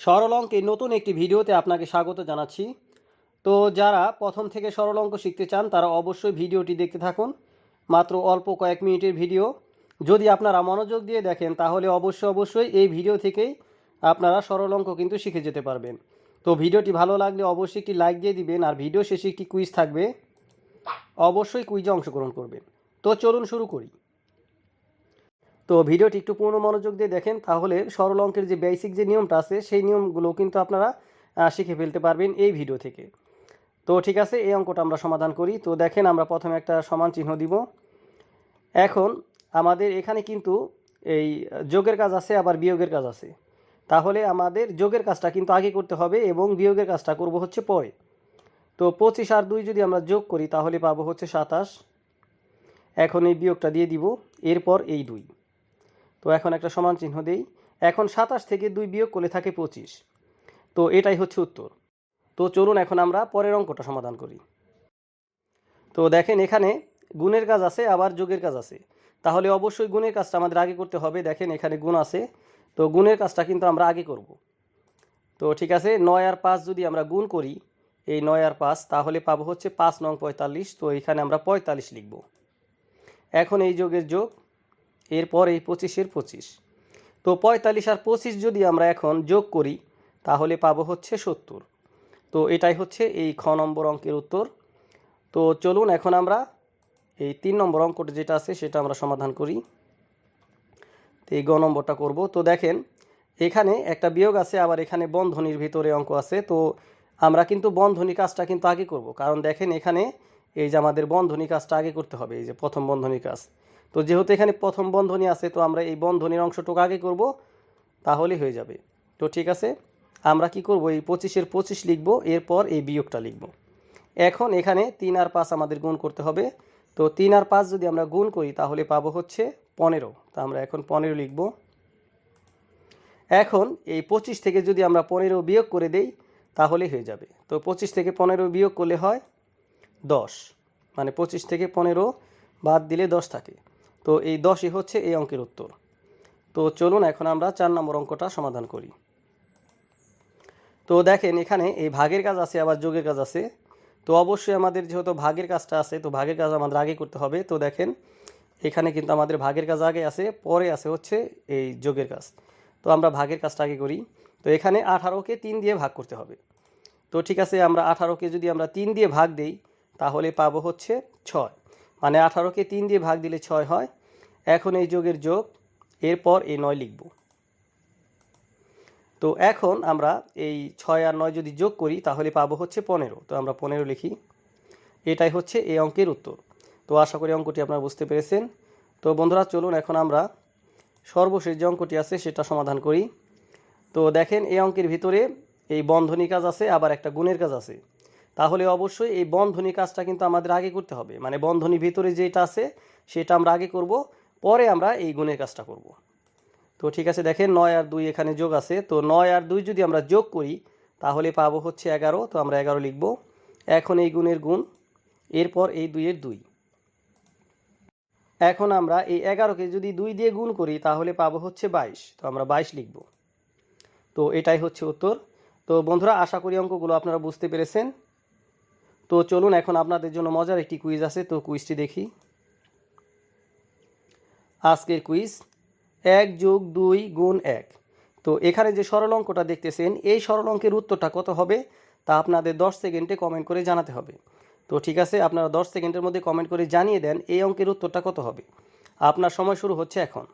সরল অঙ্কের নতুন একটি ভিডিওতে আপনাকে স্বাগত জানাচ্ছি। তো যারা প্রথম থেকে সরল অঙ্ক শিখতে চান, তারা অবশ্যই ভিডিওটি দেখতে থাকুন। মাত্র অল্প কয়েক মিনিটের ভিডিও। যদি আপনারা মনোযোগ দিয়ে দেখেন, তাহলে অবশ্যই অবশ্যই এই ভিডিও থেকেই আপনারা সরল অঙ্ক কিন্তু শিখে যেতে পারবেন। তো ভিডিওটি ভালো লাগলে অবশ্যই একটি লাইক দিয়ে দিবেন আর ভিডিও শেষে একটি কুইজ থাকবে। অবশ্যই কুইজে অংশগ্রহণ করবেন। তো চলুন শুরু করি। তো ভিডিওটি একটু পূর্ণ মনোযোগ দিয়ে দেখেন, তাহলে সরল অঙ্কের যে বেসিক যে নিয়মটা আছে, সেই নিয়মগুলো কিন্তু আপনারা শিখে ফেলতে পারবেন এই ভিডিও থেকে। তো ঠিক আছে, এই অঙ্কটা আমরা সমাধান করি। তো দেখেন আমরা প্রথমে একটা সমান চিহ্ন দিব। এখন আমাদের এখানে কিন্তু এই যোগের কাজ আছে, আবার বিয়োগের কাজ আছে। তাহলে আমাদের যোগের কাজটা কিন্তু আগে করতে হবে এবং বিয়োগের কাজটা করব হচ্ছে পরে। তো পঁচিশ আর দুই যদি আমরা যোগ করি, তাহলে পাবো হচ্ছে সাতাশ। এখন এই বিয়োগটা দিয়ে দিব, এরপর এই দুই। তো এখন একটা সমান চিহ্ন দেই। এখন সাতাশ থেকে দুই বিয়োগ করলে থাকে পঁচিশ। তো এটাই হচ্ছে উত্তর। তো চলুন এখন আমরা পরের অঙ্কটা সমাধান করি। তো দেখেন এখানে গুণের কাজ আছে, আবার যোগের কাজ আছে। তাহলে অবশ্যই গুণের কাজটা আমাদের আগে করতে হবে। দেখেন এখানে গুণ আছে। তো গুণের কাজটা কিন্তু আমরা আগে করব। তো ঠিক আছে, নয় আর পাঁচ যদি আমরা গুণ করি, এই নয় আর পাঁচ, তাহলে পাবো হচ্ছে পাঁচ নং পঁয়তাল্লিশ। তো এখানে আমরা পঁয়তাল্লিশ লিখব। এখন এই যোগের যোগ এরপর পঁচিশের পঁচিশ। তো পঁয়তাল্লিশ আর পঁচিশ যদি আমরা এখন যোগ করি, তাহলে পাবো হচ্ছে সত্তর। তো এটাই হচ্ছে এই খ নম্বর অঙ্কের উত্তর। তো চলুন এখন আমরা এই তিন নম্বর অঙ্কটা যেটা আছে সেটা আমরা সমাধান করি। তো এই গ নম্বরটা করব। তো দেখেন, এখানে একটা বিয়োগ আছে, আবার এখানে বন্ধনীর ভিতরে অঙ্ক আছে। তো আমরা কিন্তু বন্ধনী কাজটা কিন্তু আগে করব। কারণ দেখেন এখানে এই যে আমাদের বন্ধনী কাজটা আগে করতে হবে, এই যে প্রথম বন্ধনী কাজ। তো যেহেতু এখানে প্রথম বন্ধনী আছে, তো আমরা এই বন্ধনীর অংশটুকু আগে করব, তাহলেই হয়ে যাবে। তো ঠিক আছে, আমরা কি করব? এই পঁচিশের পঁচিশ লিখব, এরপর এই বিয়োগটা লিখব। এখন এখানে তিন আর পাঁচ আমাদের গুণ করতে হবে। তো তিন আর পাঁচ যদি আমরা গুণ করি, তাহলে পাবো হচ্ছে পনেরো। তা আমরা এখন পনেরো লিখব। এখন এই পঁচিশ থেকে যদি আমরা পনেরো বিয়োগ করে দেই, তাহলে হয়ে যাবে। তো পঁচিশ থেকে পনেরো বিয়োগ করলে হয় দশ। মানে পঁচিশ থেকে পনেরো বাদ দিলে দশ থাকে। তো এই দশই হচ্ছে এই অঙ্কের উত্তর। তো চলুন এখন আমরা চার নম্বর অঙ্কটা সমাধান করি। তো দেখেন এখানে এই ভাগের কাজ আছে, আবার যোগের কাজ আছে। তো অবশ্যই আমাদের যেহেতু ভাগের কাজটা আছে, তো ভাগের কাজ আমাদের আগে করতে হবে। তো দেখেন এখানে কিন্তু আমাদের ভাগের কাজ আগে আছে, পরে আছে হচ্ছে এই যোগের কাজ। তো আমরা ভাগের কাজটা আগে করি। তো এখানে আঠারোকে তিন দিয়ে ভাগ করতে হবে। তো ঠিক আছে, আমরা আঠারোকে যদি আমরা তিন দিয়ে ভাগ দেই, তাহলে পাবো হচ্ছে ছয়। মানে আঠারোকে তিন দিয়ে ভাগ দিলে ছয় হয়। এখন এই যোগের যোগ, এরপর এই নয় লিখব। তো এখন আমরা এই ছয় আর নয় যদি যোগ করি, তাহলে পাবো হচ্ছে পনেরো। তো আমরা পনেরো লিখি। এটাই হচ্ছে এই অঙ্কের উত্তর। তো আশা করি অঙ্কটি আপনারা বুঝতে পেরেছেন। তো বন্ধুরা, চলুন এখন আমরা সর্বশেষ যে অঙ্কটি আছে, সেটা সমাধান করি। তো দেখেন, এই অঙ্কের ভিতরে এই বন্ধনী কাজ আছে, আবার একটা গুণের কাজ আছে। তাহলে অবশ্যই এই বন্ধনী কাজটা কিন্তু আমাদের আগে করতে হবে। মানে বন্ধনী ভিতরে যেটা আছে, সেটা আমরা আগে করব, পরে আমরা এই গুণের কাজটা করব। তো ঠিক আছে, দেখেন নয় আর দুই এখানে যোগ আছে। তো নয় আর দুই যদি আমরা যোগ করি, তাহলে পাবো হচ্ছে এগারো। তো আমরা এগারো লিখব। এখন এই গুণের গুণ, এরপর এই দুইয়ের দুই। এখন আমরা এই এগারোকে যদি দুই দিয়ে গুণ করি, তাহলে পাবো হচ্ছে বাইশ। তো আমরা বাইশ লিখব। তো এটাই হচ্ছে উত্তর। তো বন্ধুরা, আশা করি অঙ্কগুলো আপনারা বুঝতে পেরেছেন। তো চলুন এখন আপনাদের জন্য মজার একটি কুইজ আছে, তো কুইজটি দেখি। আজকের কুইজ এক যোগ দুই গুণ এক। তো এখানে যে সরল অঙ্কটা দেখতেছেন, এই সরল অঙ্কের উত্তরটা কত হবে, তা আপনাদের দশ সেকেন্ডে কমেন্ট করে জানাতে হবে। তো ঠিক আছে, আপনারা দশ সেকেন্ডের মধ্যে কমেন্ট করে জানিয়ে দেন, এই অঙ্কের উত্তরটা কত হবে। আপনার সময় শুরু হচ্ছে এখন।